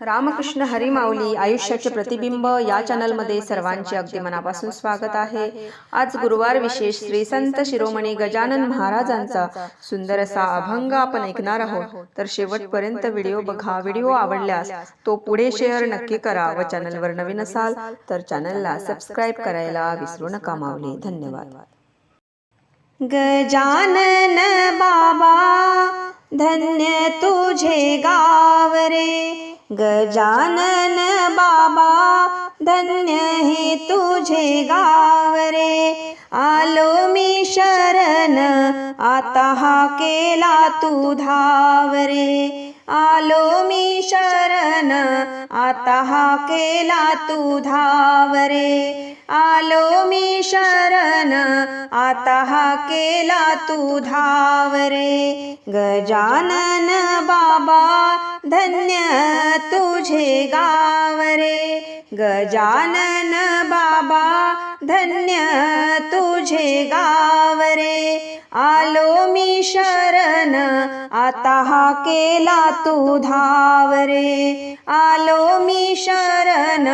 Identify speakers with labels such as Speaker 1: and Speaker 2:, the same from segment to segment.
Speaker 1: रामकृष्ण हरी माऊली आयुष्याचे प्रतिबिंब या चॅनलमध्ये सर्वांचे अगदी मनापासून स्वागत आहे. आज गुरुवार विशेष श्री संत शिरोमणी गजानन महाराजांचा सुंदर असा अभंग आपण ऐकणार आहोत. तर शेवटपर्यंत व्हिडिओ बघा व्हिडिओ आवडल्यास तो पुढे शेअर नक्की करा व चॅनलवर नवीन असाल तर चॅनलला सबस्क्राईब करायला विसरू नका माऊली. धन्यवाद.
Speaker 2: गजानन बाबा धन्य तुझे गाव रे. गजानन बाबा धन्य हे तुझे गाव रे. आलो मी शरण आता हा केला तू धाव रे. आलो मी शरण आता हा केला तू धाव रे आलो मी शरण आता हा केला तू धाव रे गजानन बाबा धन्य तुझे गाव रे गजानन बाबा धन्य तुझे गावरे. आलो मी शरण आता हा केला तू धावरे. आलो मी शरण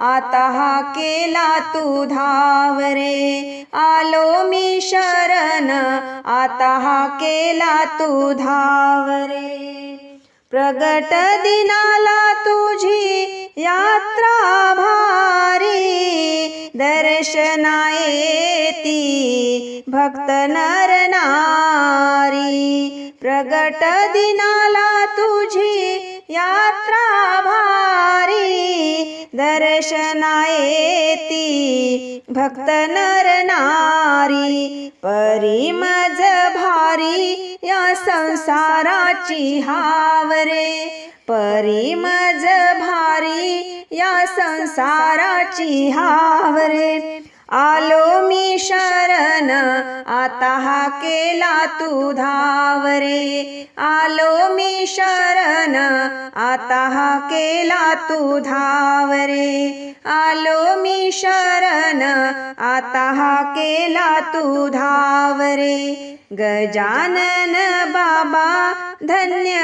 Speaker 2: आता हा केला तू धावरे. आलो मी शरण आता हा केला तू धाव रे प्रगट दिनाला तुझी यात्रा दर्शनायेती दर्शना येती भक्त नर नारी प्रगट दिनाला तुझी यात्रा भारी. दर्शनायेती भक्त नर नारी परी वारी या संसाराची हावरे. परी मज भारी या संसाराची हावरे. आलो मी शरण आता हा केला तू धावरे. आलो मी शरण आता हा केला तू धावरे. आलो मी शरण आता हा केला तू धावरे. गजानन बाबा धन्य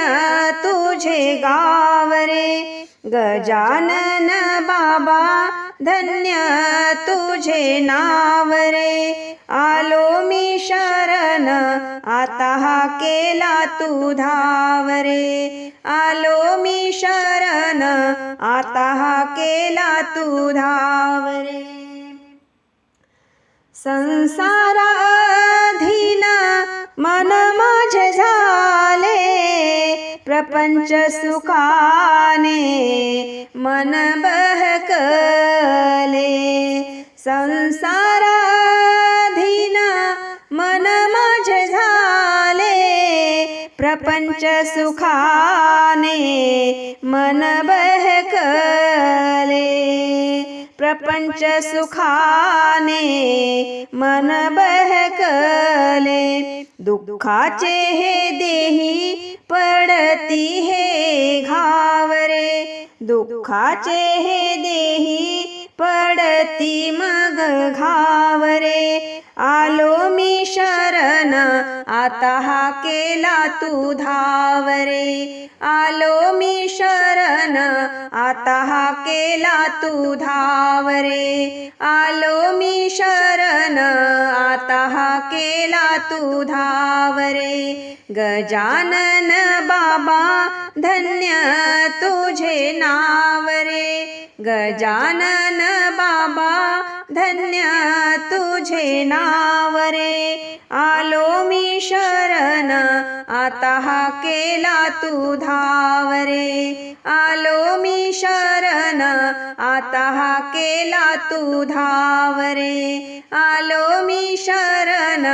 Speaker 2: तुझे गाव रे गजानन बाबा धन्य तुझे नाव रे आलो मी शरण आता हा केला तू धाव रे आलो मी शरण आता हा केला तू धाव रे संसारा मन माझे झाले प्रपंच सुखाने मन बहकले. संसाराधीन मन माझे झाले प्रपंच सुखाने मन बहकले प्रपंच सुखाने मन बहकले. दुःखाचे हे देही पडती हे घावरे. दुःखाचे हे देही पडती मग घावरे. मी शरण. आता हा केला तू धावरे. आलो मी शरण. आता हा केला तू धावरे. आलो मी शरण. आता हा केला तू धावरे. गजानन बाबा धन्य तुझे ना गजानन बाबा धन्य तुझे नावरे. आलो मी शरण आता हा केला तू धावरे. आलो मी शरण आता हा केला तू धावरे. आलो मी शरण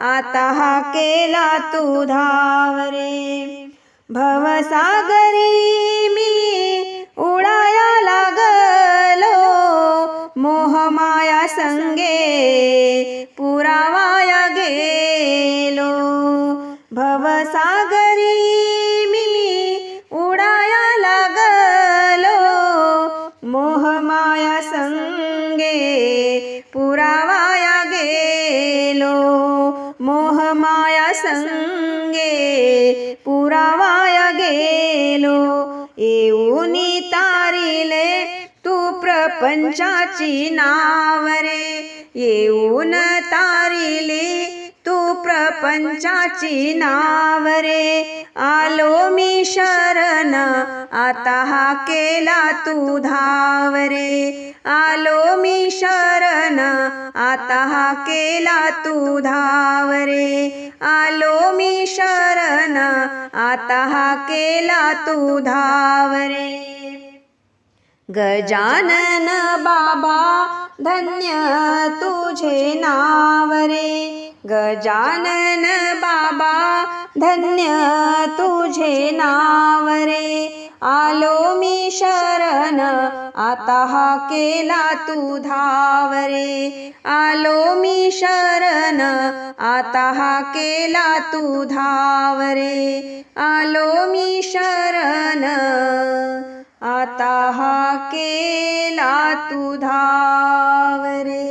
Speaker 2: आता हा केला तू धावरे. भवसागरी मी मोहमाया संगे पुरावाया गेलो भवसागरी मी उडाया लागलो। मोहमाया संगे पुरावाया गेलो मोहमाया संगे पुरावा प्रपंचाची नावरे येऊन तारिली. तू प्रपंचाची नावरे. आलो मी शरण आता हा केला तू धावरे. आलो मी शरण आता हा केला तू धावरे. आलो मी शरण आता हा केला तू धावरे. गजानन बाबा धन्य तुझे नाव रे गजानन बाबा धन्य तुझे नाव रे आलो मी शरण आता हा केला तू धाव रे आलो मी शरण आता हा केला तू धाव रे आलो मी शरण। आता हा केला तू धावरे.